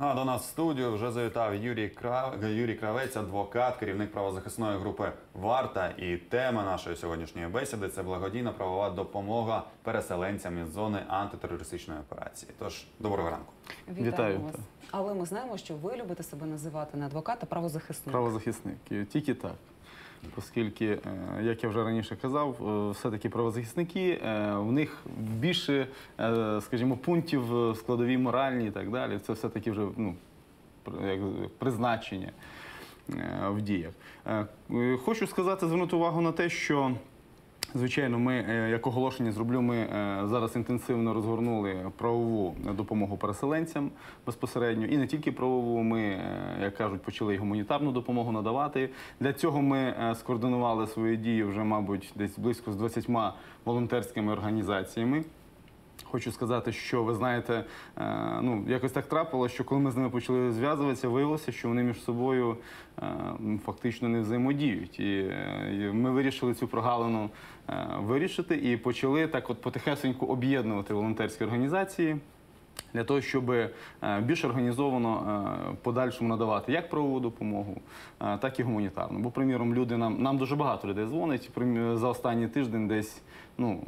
Ну а до нас в студію вже завітав Юрій Крав... Юрій Кравець, адвокат, керівник правозахисної групи Варта. І тема нашої сьогоднішньої бесіди це благодійна правова допомога переселенцям із зони антитерористичної операції. Тож доброго ранку. Вітаю. Вітаю вас. Але ми знаємо, що ви любите себе називати не адвокат, а правозахисник. Правозахисник. Тільки так. Оскільки, е, як я вже раніше казав, е, все-таки правозахисники, е, в них більше, скажімо, пунктів складові моральні і так далі. Це все-таки вже ну, призначення в діях. Хочу сказати, звернути увагу на те, що Звичайно, ми е, як оголошення зроблю. Ми е, зараз інтенсивно розгорнули правову допомогу переселенцям безпосередньо, і не тільки правову. Ми, е, як кажуть, почали й гуманітарну допомогу надавати. Для цього ми скоординували свої дії вже, мабуть, десь близько з 20 волонтерськими організаціями. Хочу сказати, що ви знаєте, е, ну якось так трапилося, що коли ми з ними почали зв'язуватися, виявилося, що вони між собою е, фактично не взаємодіють. І, е, ми вирішили цю прогалину вирішити і почали так, от потихесеньку об'єднувати волонтерські організації. Для того, щоб е, більш організовано е, подальшому надавати як правову допомогу, е, так і гуманітарну. Бо, приміром, люди нам нам дуже багато людей дзвонить. За останній тиждень десь ну,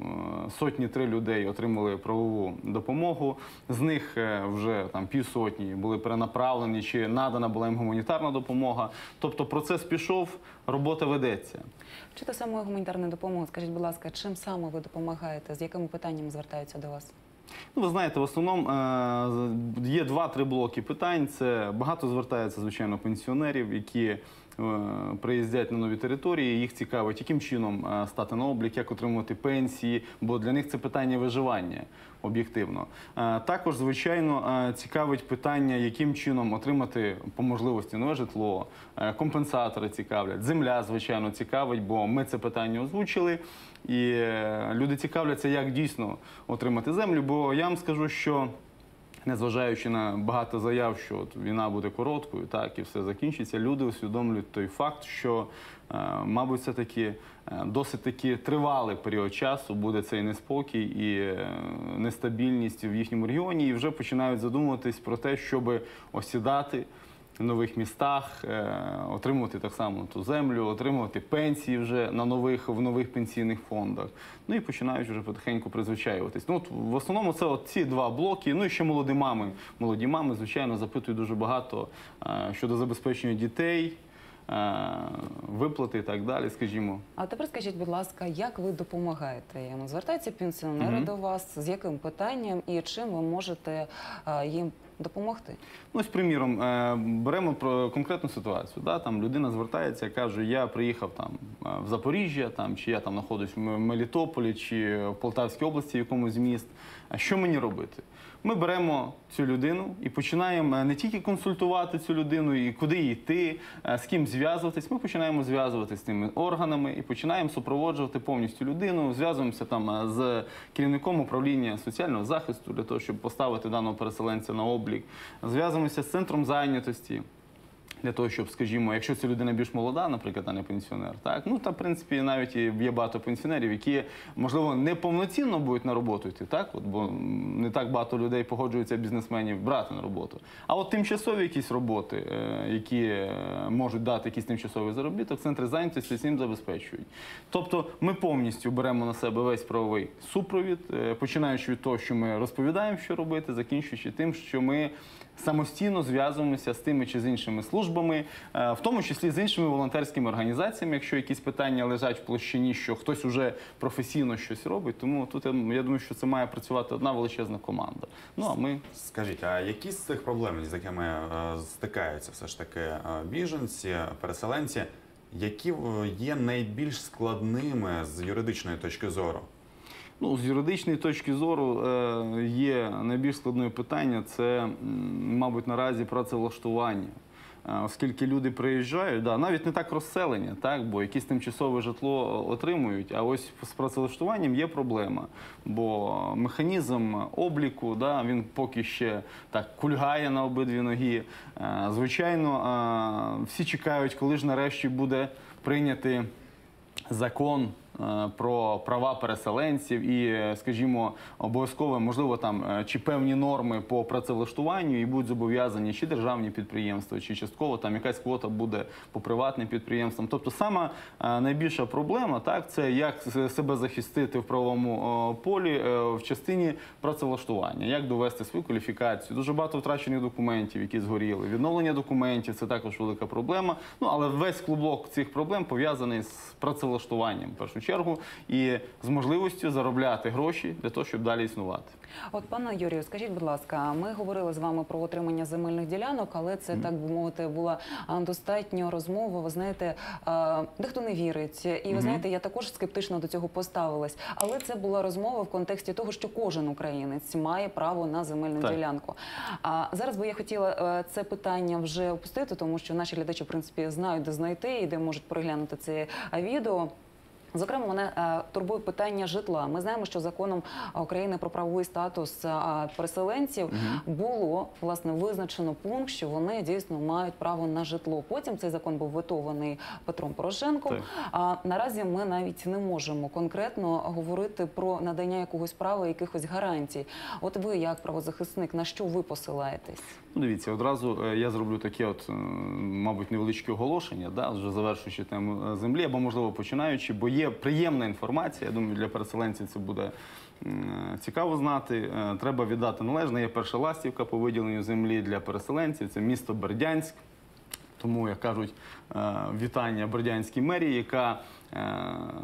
сотні три людей отримали правову допомогу. З них вже там півсотні були перенаправлені чи надана була їм гуманітарна допомога. Тобто процес пішов, робота ведеться. Чи то саме гуманітарна допомога? Скажіть, будь ласка, чим саме ви допомагаєте? З якими питаннями звертаються до вас? Ну, ви знаєте, в основному е, є два-три блоки питань. Це багато звертається, звичайно, пенсіонерів, які приїздять на нові території. Їх цікавить, яким чином е, стати на облік, як отримувати пенсії, бо для них це питання виживання об'єктивно. Е, також, звичайно, е, цікавить питання, яким чином отримати по можливості нове житло, е, компенсатори цікавлять, земля, звичайно, цікавить, бо ми це питання озвучили. І е, люди цікавляться, як дійсно отримати землю. Бо я вам скажу, що незважаючи на багато заяв, що от війна буде короткою, так і все закінчиться, люди усвідомлюють той факт, що, е, мабуть, все таки е, досить таки тривалий період часу буде цей неспокій і е, нестабільність в їхньому регіоні, і вже починають задумуватись про те, щоб осідати нових містах, е, отримувати так само ту землю, отримувати пенсії вже на нових в нових пенсійних фондах. Ну і починають вже потихеньку призвичаюватись. Ну от в основному це от ці два блоки. Ну і ще молоді мами. Молоді мами, звичайно, запитують дуже багато е, щодо забезпечення дітей. е, Виплати і так далі, скажімо. А тепер скажіть, будь ласка, як ви допомагаєте їм? Звертаються пенсіонери Мгм. до вас, з яким питанням і чим ви можете їм допомогти? Ну, ось, приміром, е, беремо про конкретну ситуацію. Да? Там людина звертається, каже, я приїхав там е, в Запоріжжя, там, чи я там знаходжусь в Мелітополі, чи в Полтавській області, якомусь міст. А що мені робити? Ми беремо цю людину і починаємо е, не тільки консультувати цю людину, і куди йти, е, з ким зв'язуватись. Ми починаємо зв'язуватися з тими органами і починаємо супроводжувати повністю людину. Зв'язуємося там е, з керівником управління соціального захисту для того, щоб поставити даного переселенця на облік. Зв'язуємося з центром зайнятості. Для того, щоб, скажімо, якщо ця людина більш молода, наприклад, а не пенсіонер, так ну та в принципі навіть є багато пенсіонерів, які можливо не повноцінно будуть на роботу йти, так от бо не так багато людей погоджуються бізнесменів брати на роботу. А от тимчасові якісь роботи, е, які е, можуть дати якийсь тимчасовий заробіток, центри зайнятості цим забезпечують. Тобто, ми повністю беремо на себе весь правовий супровід, е, починаючи від того, що ми розповідаємо, що робити, закінчуючи тим, що ми самостійно зв'язуємося з тими чи з іншими службами, е, в тому числі з іншими волонтерськими організаціями, якщо якісь питання лежать в площині, що хтось уже професійно щось робить. Тому тут я думаю, що це має працювати одна величезна команда. Ну а ми Скажіть, а які з цих проблем, з якими е, стикаються все ж таки е, біженці, переселенці, які є найбільш складними з юридичної точки зору? Ну, з юридичної точки зору е, є найбільш складне питання це, мабуть, наразі працевлаштування. Е, Оскільки люди приїжджають, да, навіть не так розселення, так, бо якесь тимчасове житло отримують, а ось з працевлаштуванням є проблема. Бо механізм обліку да, він поки ще так кульгає на обидві ноги. Е, Звичайно, всі чекають, коли ж нарешті буде прийнятий закон про права переселенців і, е, скажімо, обов'язково, можливо, там е, чи певні норми по працевлаштуванню і будуть зобов'язані чи державні підприємства, чи частково там якась квота буде по приватним підприємствам. Тобто, сама е, найбільша проблема так це як себе захистити в правовому е, полі е, в частині працевлаштування, як довести свою кваліфікацію. Дуже багато втрачених документів, які згоріли. Відновлення документів це також велика проблема. Ну але весь клубок цих проблем пов'язаний з працевлаштуванням першу чергу і з можливістю заробляти гроші для того, щоб далі існувати. От пане Юрію, скажіть, будь ласка, ми говорили з вами про отримання земельних ділянок, але це так би мовити була достатньо розмова. Ви знаєте, дехто не вірить, і ви знаєте, я також скептично до цього поставилась. Але це була розмова в контексті того, що кожен українець має право на земельну Так. ділянку. А зараз би я хотіла е, це питання вже опустити, тому що наші глядачі в принципі знають, де знайти і де можуть переглянути це е, відео. Зокрема, мене е, турбує питання житла. Ми знаємо, що законом України про правовий статус е, переселенців було власне визначено пункт, що вони дійсно мають право на житло. Потім цей закон був ветований Петром Порошенком. Так. А наразі ми навіть не можемо конкретно говорити про надання якогось права, якихось гарантій. От ви, як правозахисник, на що ви посилаєтесь? Ну, дивіться, одразу е, я зроблю таке, от, е, мабуть, невеличке оголошення, да, вже завершуючи тему е, землі, або можливо починаючи, бо є приємна інформація. Я думаю, для переселенців це буде цікаво знати. Е, Треба віддати належне. Є перша ластівка по виділенню землі для переселенців. Це місто Бердянськ. Тому, як кажуть, е, вітання Бердянській мерії, яка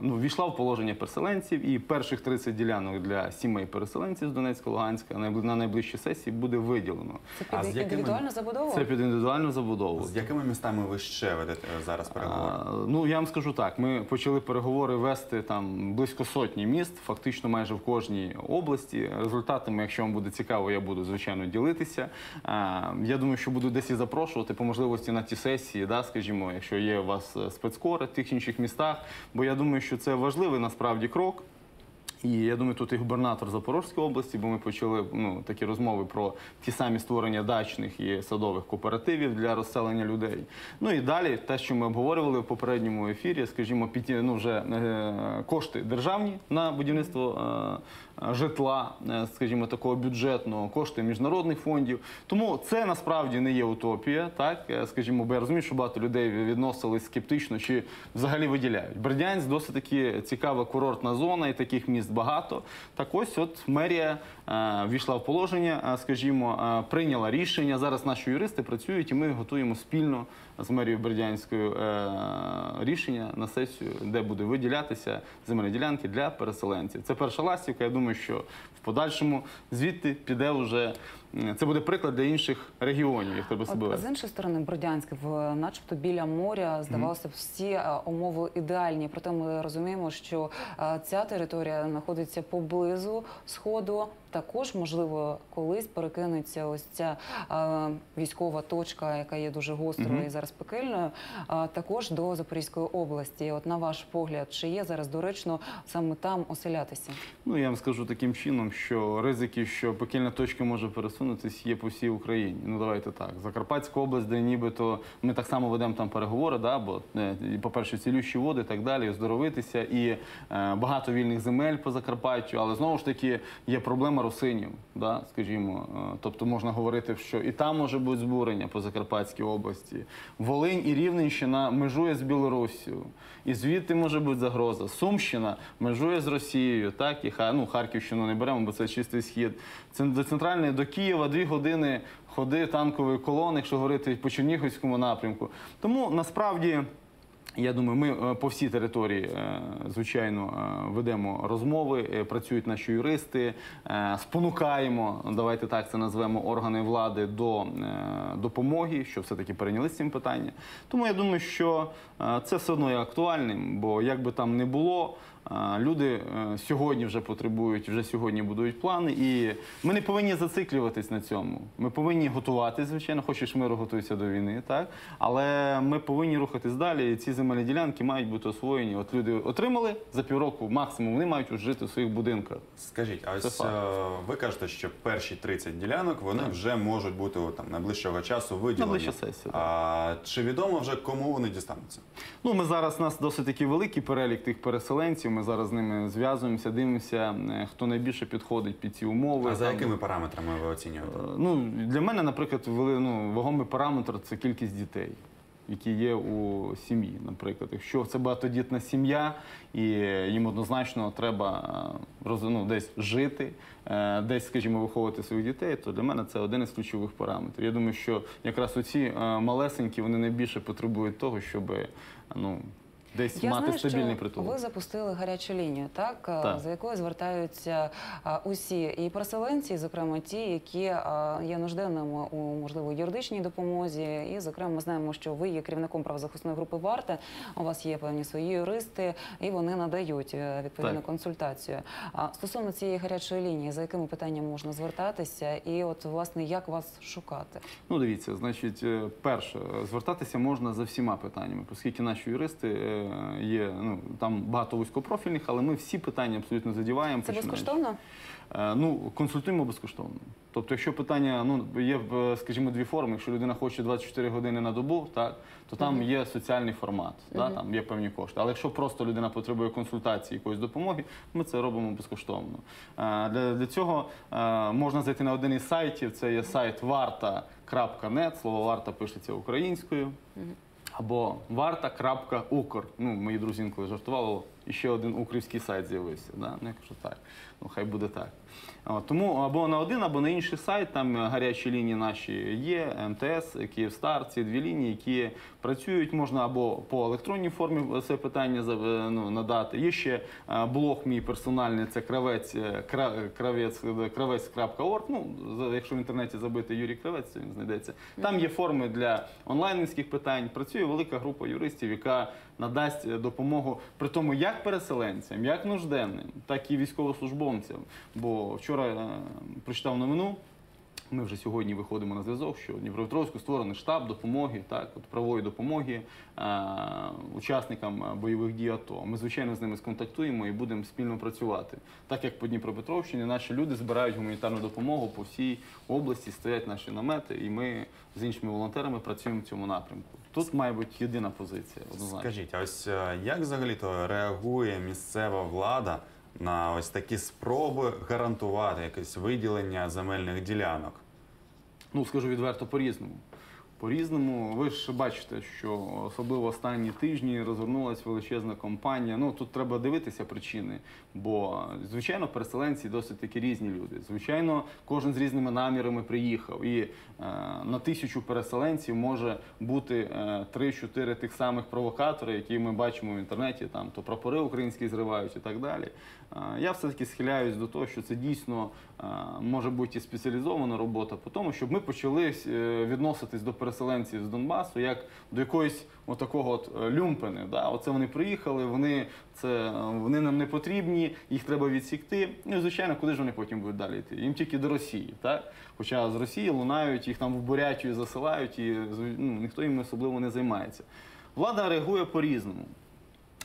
ну, війшла в положення переселенців, і перших 30 ділянок для сімей переселенців з Донецька, Луганська на найближчій сесії буде виділено. Це А під з якими- індивідуальну забудову? Це під індивідуальну забудову. З якими містами ви ще ведете е, зараз переговори? А, Ну я вам скажу так: ми почали переговори вести там близько сотні міст, фактично майже в кожній області. Результатами, якщо вам буде цікаво, я буду звичайно ділитися. А, Я думаю, що буду десь і запрошувати по можливості на ті сесії, да, скажімо, якщо є у вас е, спецкори в тих інших містах. Бо я думаю, що це важливий насправді крок. І я думаю, тут і губернатор Запорізької області, бо ми почали ну, такі розмови про ті самі створення дачних і садових кооперативів для розселення людей. Ну і далі, те, що ми обговорювали в попередньому ефірі, скажімо, під, ну, вже е, кошти державні на будівництво е, житла, е, скажімо, такого бюджетного, кошти міжнародних фондів. Тому це насправді не є утопія, так е, скажімо, бо я розумію, що багато людей відносились скептично чи взагалі виділяють. Бердянськ досить таки цікава курортна зона, і таких міст багато. Так ось, от мерія е, війшла в положення, е, скажімо, е, прийняла рішення. Зараз наші юристи працюють, і ми готуємо спільно з мерією Бердянською е, рішення на сесію, де буде виділятися земельні ділянки для переселенців. Це перша ластівка. Я думаю, що в подальшому звідти піде вже це буде приклад для інших регіонів, як треба себе От, з іншої сторони, Бердянськ, в начебто біля моря, здавалося б, всі е, умови ідеальні. Проте ми розуміємо, що е, ця територія знаходиться поблизу сходу. Також, можливо, колись перекинеться ось ця е, військова точка, яка є дуже гострою і зараз пекельною, е, також до Запорізької області. От на ваш погляд, чи є зараз доречно саме там оселятися? Ну, я вам скажу таким чином, що ризики, що пекельна точка може пересунутись, є по всій Україні. Ну давайте так. Закарпатська область, де нібито ми так само ведемо там переговори, да, бо е, по-перше, цілющі води і так далі, оздоровитися, і е, багато вільних земель по Закарпаттю, але знову ж таки є проблема русинів, да, скажімо. Е, тобто можна говорити, що і там може бути збурення по Закарпатській області. Волинь і Рівненщина межує з Білоруссю. І звідти може бути загроза. Сумщина межує з Росією, так і ну, Харківщину не беремо, бо це чистий схід. До центральної до Києва дві години ходи танкової колони, якщо говорити по Чернігівському напрямку. Тому насправді. Я думаю, ми е, по всій території, е, звичайно, е, ведемо розмови, працюють наші юристи, спонукаємо, давайте так це назвемо, органи влади до допомоги, що все-таки перейняли цим питання. Тому я думаю, що це все одно є актуальним, бо як би там не було, люди е, сьогодні вже потребують, вже сьогодні будують плани, і ми не повинні зациклюватись на цьому. Ми повинні готуватись, звичайно, хочеш миру, готуйся до війни, так але ми повинні рухатись далі. І ці земельні ділянки мають бути освоєні. От люди отримали за півроку максимум, вони мають уже жити в своїх будинках. Скажіть, а ось е, ви кажете, що перші 30 ділянок вони вже можуть бути там найближчого часу виділені. Найближча сесія. А чи відомо вже кому вони дістануться? Ну, ми зараз у нас досить таки великий перелік тих переселенців. Ми зараз з ними зв'язуємося, дивимося, е, хто найбільше підходить під ці умови. А за якими параметрами ви оцінюєте? е, Ну, для мене, наприклад, вели- ну, вагомий параметр це кількість дітей. Які є у сім'ї, наприклад, якщо це багатодітна сім'я, і їм однозначно треба е, ну, десь жити, десь, скажімо, виховувати своїх дітей, то для мене це один із ключових параметрів. Я думаю, що якраз оці малесенькі вони найбільше потребують того, щоб ну, десь Я мати знаю, стабільний що притулок. ви запустили гарячу лінію, так, е, Так. за якою звертаються а, усі і переселенці, і, зокрема ті, які а, є нужденними у можливо юридичній допомозі. І, зокрема, ми знаємо, що ви є керівником правозахисної групи Варта. У вас є певні свої юристи, і вони надають е, відповідну Так. консультацію. А стосовно цієї гарячої лінії, за якими питаннями можна звертатися, і от власне як вас шукати? Ну, дивіться, значить, е, перше, е, звертатися можна за всіма питаннями, оскільки наші юристи е, є, ну там багато вузькопрофільних, але ми всі питання абсолютно задіваємо. Це починаючи- безкоштовно? Е, Ну, консультуємо безкоштовно. Тобто, якщо питання, ну є, е, скажімо, дві форми. Якщо людина хоче 24 години на добу, так то там є соціальний формат, да, там є певні кошти. Але якщо просто людина потребує консультації, якоїсь допомоги, ми це робимо безкоштовно. Е, Для, для цього е, можна зайти на один із сайтів. Це є сайт varta.net, Слово варта пишеться українською. Або варта.укр. Ну, мої друзі інколи жартували, «О, і ще один укрівський сайт з'явився. Да? Ну, я кажу, так. Ну, хай буде так. От, тому або на один, або на інший сайт, там е, гарячі лінії наші є, МТС, Київстар, ці дві лінії, які працюють, можна або по електронній формі це питання е, ну, надати. Є ще е, блог мій персональний, це кравець, кравець, кравець.орг. Ну, якщо в інтернеті забити Юрій Кравець, він знайдеться. Там є форми для онлайнівських питань. Працює велика група юристів, яка надасть е, допомогу при тому як переселенцям, як нужденним, так і військовослужбовцям. Бо вчора е, прочитав новину. Ми вже сьогодні виходимо на зв'язок, що Дніпропетровську створений штаб допомоги, так от правової допомоги е, учасникам е, бойових дій АТО. Ми звичайно з ними сконтактуємо і будемо спільно працювати. Так як по Дніпропетровщині наші люди збирають гуманітарну допомогу по всій області, стоять наші намети, і ми з іншими волонтерами працюємо в цьому напрямку. Тут має бути єдина позиція. Однозначно. Скажіть, а ось е, як взагалі-то реагує місцева влада на ось такі спроби гарантувати якесь виділення земельних ділянок? Ну, скажу відверто, по-різному. По-різному, ви ж бачите, що особливо останні тижні розгорнулася величезна кампанія. Ну тут треба дивитися причини, бо звичайно переселенці досить таки різні люди. Звичайно, кожен з різними намірами приїхав, і е, на тисячу переселенців може бути е, 3-4 тих самих провокатори, які ми бачимо в інтернеті. Там то прапори українські зривають і так далі. Я все таки схиляюсь до того, що це дійсно може бути і спеціалізована робота, по тому, щоб ми почали е, відноситись до переселенців з Донбасу як до якоїсь отакого от е, люмпени. Да? Оце вони приїхали, вони це е, вони нам не потрібні, їх треба відсікти. Ну і звичайно, куди ж вони потім будуть далі йти? Їм тільки до Росії, так? Хоча з Росії лунають, їх там в Бурятію засилають, і ну, ніхто їм особливо не займається. Влада реагує по-різному.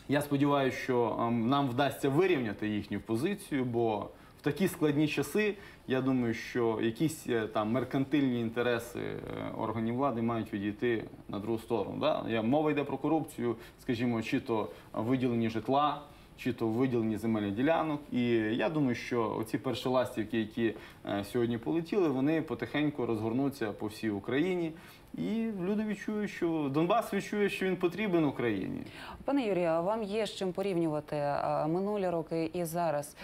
Я сподіваюся, що ем, нам вдасться вирівняти їхню позицію, бо в такі складні часи я думаю, що якісь е, там меркантильні інтереси е, органів влади мають відійти на другу сторону. Да? Мова йде про корупцію, скажімо, чи то виділені житла. Чи то виділені земельних ділянок, і я думаю, що оці перші ластівки, які е, сьогодні полетіли, вони потихеньку розгорнуться по всій Україні, і люди відчують, що Донбас відчує, що він потрібен Україні. Пане Юрію, а вам є з чим порівнювати минулі роки і зараз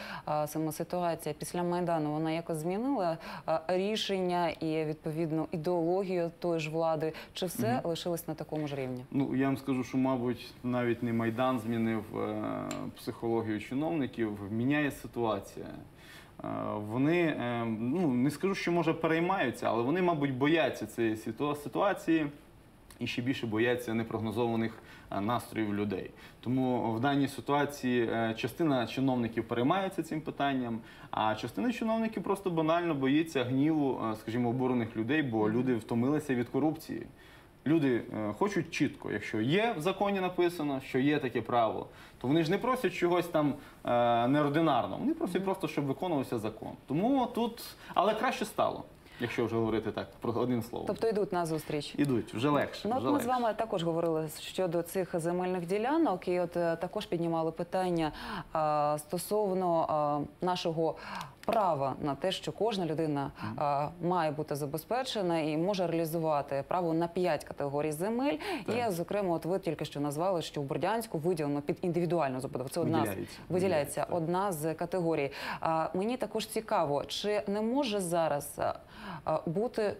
саме ситуація після майдану? Вона якось змінила рішення і відповідну ідеологію тої ж влади? Чи все лишилось на такому ж рівні? Ну я вам скажу, що мабуть навіть не майдан змінив е, психологію чиновників. Міняє ситуація. Е, вони е, ну не скажу, що може переймаються, але вони, мабуть, бояться цієї ситуації. І ще більше бояться непрогнозованих е, настроїв людей. Тому в даній ситуації частина чиновників переймаються цим питанням, а частина чиновників просто банально боїться гніву, скажімо, обурених людей, бо люди втомилися від корупції. Люди е, хочуть чітко, якщо є в законі написано, що є таке право, то вони ж не просять чогось там е, неординарного. Вони просять просто, щоб виконувався закон. Тому тут, але краще стало. якщо вже говорити так про одним словом. Тобто йдуть на зустріч. Ідуть вже легше. Ну, от вже ми легше. з вами також говорили щодо цих земельних ділянок, і от е, також піднімали питання а, стосовно а, нашого права на те, що кожна людина а, має бути забезпечена і може реалізувати право на п'ять категорій земель. Так. І, зокрема, от ви тільки що назвали, що в Бордянську виділено під індивідуальну забудову. Це одна Виділяється. виділяється одна з категорій. А, мені також цікаво, чи не може зараз а, бути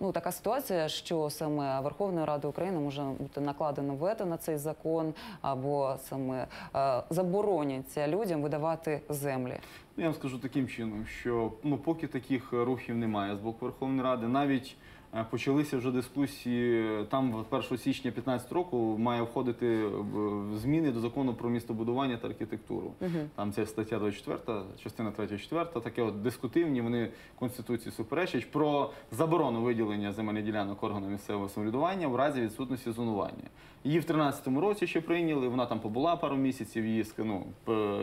ну така ситуація, що саме Верховною Радою України може бути накладено вето на цей закон, або саме е, забороняться людям видавати землі. Ну, я вам скажу таким чином, що ну поки таких е, рухів немає з боку Верховної Ради, навіть е, почалися вже дискусії. Там в 1 січня 2015 року має входити е, в зміни до закону про містобудування та архітектуру. Там ця стаття 24, частина 3, 4, таке от дискутивні. Вони конституції суперечать про заборону виділення земельних ділянок органу місцевого самоврядування в разі відсутності зонування. Її в 2013 році ще прийняли. Вона там побула пару місяців. Її ну,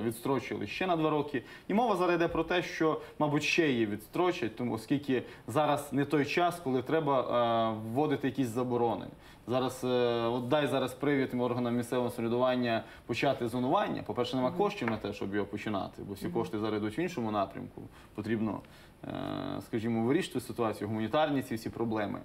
відстрочили ще на два роки. І мова зараз йде про те, що, мабуть, ще її відстрочать, тому оскільки зараз не той час, коли треба е, вводити якісь заборони. Зараз е, от дай зараз привід органам місцевого самоврядування почати зонування. По-перше, нема коштів на те, щоб його починати, бо всі кошти зараз йдуть в іншому напрямку. Потрібно, е, скажімо, вирішити ситуацію, гуманітарні ці всі проблеми.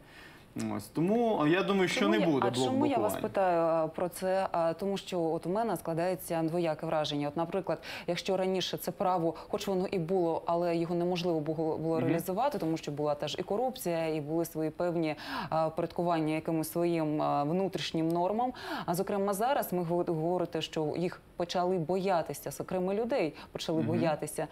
Ось тому я думаю, що Чому не буде А чому я вас питаю про це? А, Тому що от у мене складається двояке враження. От, наприклад, якщо раніше це право, хоч воно і було, але його неможливо було, було реалізувати, тому що була теж і корупція, і були свої певні а, порядкування якимось своїм а, внутрішнім нормам. А зокрема, зараз ми говорите, що їх почали боятися, зокрема людей почали боятися.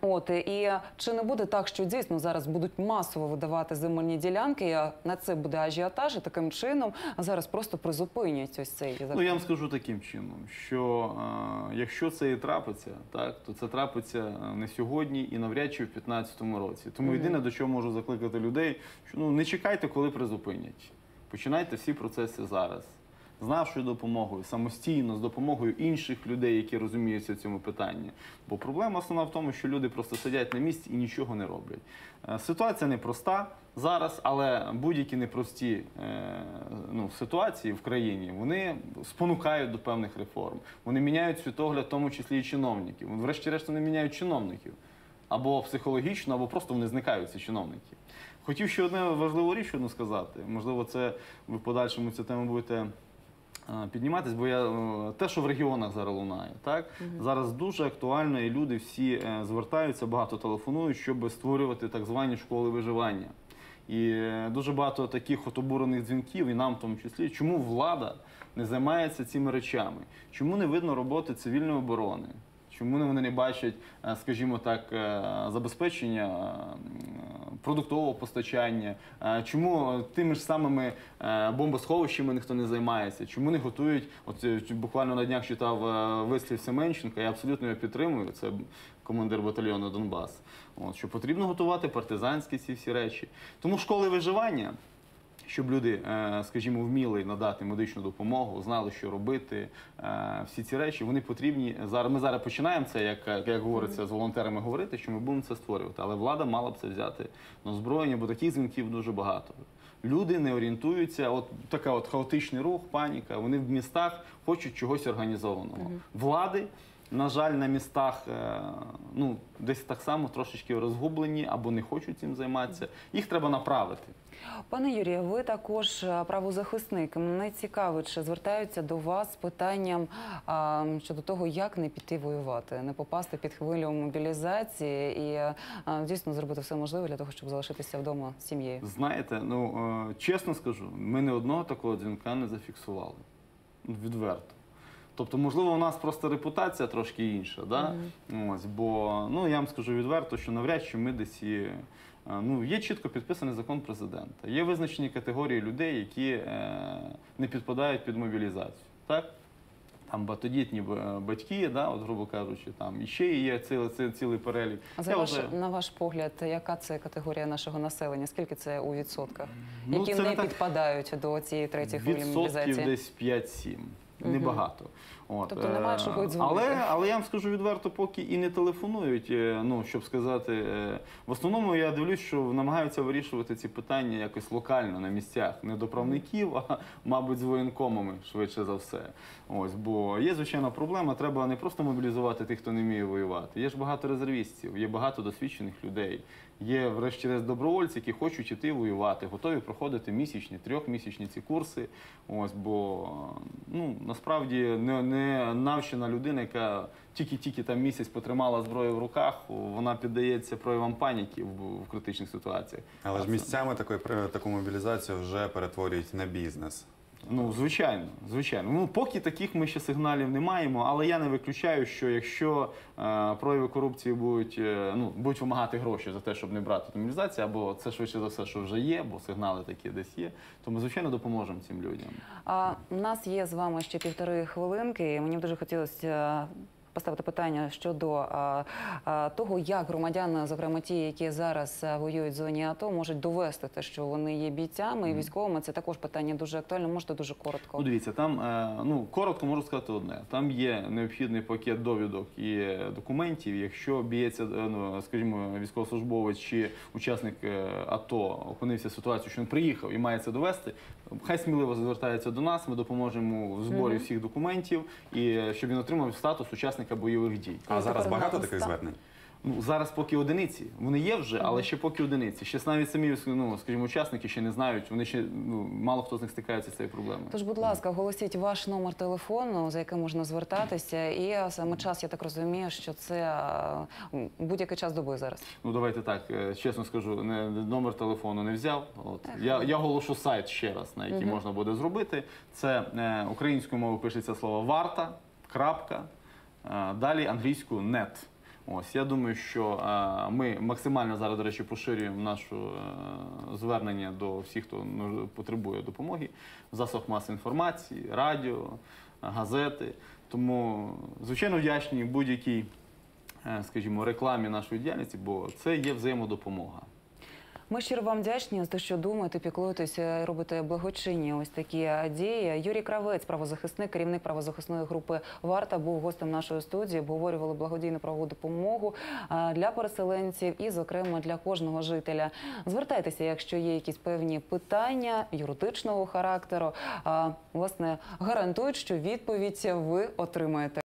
От і чи не буде так, що дійсно зараз будуть масово видавати земельні ділянки? а На це буде ажіотаж, і таким чином зараз просто призупинять ось цей закон. Ну я вам скажу таким чином, що е, якщо це і трапиться, так то це трапиться е, не сьогодні і навряд чи в 2015 році. Тому єдине до чого можу закликати людей, що ну не чекайте, коли призупинять. Починайте всі процеси зараз. З нашою допомогою, самостійно, з допомогою інших людей, які розуміються в цьому питанні. Бо проблема основна в тому, що люди просто сидять на місці і нічого не роблять. Е, Ситуація непроста зараз, але будь-які непрості е, ну, ситуації в країні вони спонукають до певних реформ. Вони міняють світогляд, в тому числі і чиновників. Врешті-решт вони міняють чиновників або психологічно, або просто вони зникають ці чиновники. Хотів ще одне важливу річ одну сказати. Можливо, це ви в подальшому цю тему будете підніматись, бо я е, те, що в регіонах зараз лунає, так зараз дуже актуально, і люди всі е, звертаються, багато телефонують, щоб створювати так звані школи виживання. І е, дуже багато таких от обурених дзвінків, і нам в тому числі, чому влада не займається цими речами? Чому не видно роботи цивільної оборони? Чому вони не бачать, е, скажімо так, е, забезпечення е, продуктового постачання? Чому тими ж самими бомбосховищами ніхто не займається? Чому не готують? От буквально на днях читав вислів Семенченка, я абсолютно його підтримую. Це командир батальйону Донбас. От що потрібно готувати партизанські ці всі речі. Тому школи виживання щоб люди, е, скажімо, вміли надати медичну допомогу, знали, що робити. е, Всі ці речі вони потрібні. Зараз ми зараз починаємо це, як, як говориться, з волонтерами говорити, що ми будемо це створювати. Але влада мала б це взяти на озброєння, бо таких дзвінків дуже багато. Люди не орієнтуються, от така от хаотичний рух, паніка. Вони в містах хочуть чогось організованого. Влади. На жаль, на містах е, ну десь так само трошечки розгублені або не хочуть цим займатися. Їх треба направити. Пане Юрію, ви також е, правозахисник. Мене цікавить, чи звертаються до вас з питанням а, щодо того, як не піти воювати, не попасти під хвилю мобілізації і а, дійсно зробити все можливе для того, щоб залишитися вдома з сім'єю. Знаєте, ну е, чесно скажу, ми не одного такого дзвінка не зафіксували. Відверто. Тобто, можливо, у нас просто репутація трошки інша, да? Ось, бо ну я вам скажу відверто, що навряд чи ми десь і, е, ну, є чітко підписаний закон президента. Є визначені категорії людей, які е, не підпадають під мобілізацію. Так? Там багатодітні е, батьки, да, от, грубо кажучи, там і ще є цілий, цілий, цілий перелік. А за ваш, вважаю- на ваш погляд, яка це категорія нашого населення? Скільки це у відсотках, Ну, які це не так- підпадають до цієї третьої хвилі Відсотків мобілізації? десь 5-7. Небагато. От, Тобто немає й дзвонити. Але, але я вам скажу відверто, поки і не телефонують, е, ну щоб сказати, е, в основному я дивлюсь, що намагаються вирішувати ці питання якось локально на місцях, не до правників, а мабуть з воєнкомами швидше за все. Ось бо є звичайна проблема. Треба не просто мобілізувати тих, хто не вміє воювати. Є ж багато резервістів, є багато досвідчених людей. Є, врешті-решт, добровольці, які хочуть іти воювати, готові проходити місячні, трьохмісячні ці курси. Ось бо ну насправді не, не навчена людина, яка тільки-тільки там місяць потримала зброю в руках, вона піддається проявам паніки в, в критичних ситуаціях. Але ж місцями такої при- таку мобілізацію вже перетворюють на бізнес. Ну, звичайно, звичайно. Ну, поки таких ми ще сигналів не маємо, але я не виключаю, що якщо е, прояви корупції будуть, е, ну, будуть вимагати гроші за те, щоб не брати до або це швидше за все, що вже є, бо сигнали такі десь є, то ми, звичайно, допоможемо цим людям. А у нас є з вами ще півтори хвилинки. і Мені б дуже хотілося е, поставити питання щодо а, а, того, як громадяни, зокрема ті, які зараз е, воюють в зоні АТО, можуть довести те, що вони є бійцями і військовими. Це також питання дуже актуальне. Можете дуже коротко. Ну, дивіться, там е, ну коротко можу сказати одне. Там є необхідний пакет довідок і е, документів. Якщо б'ється, е, ну скажімо, військовослужбовець чи учасник е, АТО опинився в ситуації, що він приїхав і має це довести, хай сміливо звертається до нас. Ми допоможемо в зборі всіх документів і е, щоб він отримав статус учасника бойових дій. А зараз багато таких звернень? Ну зараз поки одиниці. Вони є вже, але ще поки одиниці. Ще навіть самі ну, скажімо, учасники ще не знають. Вони ще ну мало хто з них стикається з цією проблемою. Тож, будь ласка, оголосіть ваш номер телефону, за яким можна звертатися, і саме час, я так розумію, що це будь-який час доби зараз. Ну давайте так, е, чесно скажу, не номер телефону не взяв. От я, я оголошу сайт ще раз, на який можна буде зробити. Це е, українською мовою пишеться слово варта. Крапка. Е, Далі англійською нет. Ось я думаю, що е, ми максимально зараз, до речі, поширюємо наше звернення до всіх, хто потребує допомоги в засобах масової інформації, радіо, газети. Тому, звичайно, вдячні будь-якій е, скажімо, рекламі нашої діяльності, бо це є взаємодопомога. Ми щиро вам вдячні за що думаєте, піклуєтеся, робите благочинні ось такі дії. Юрій Кравець, правозахисник, керівник правозахисної групи Варта, був гостем нашої студії. Обговорювали благодійну правову допомогу для переселенців і, зокрема, для кожного жителя. Звертайтеся, якщо є якісь певні питання юридичного характеру. Власне, гарантують, що відповідь ви отримаєте.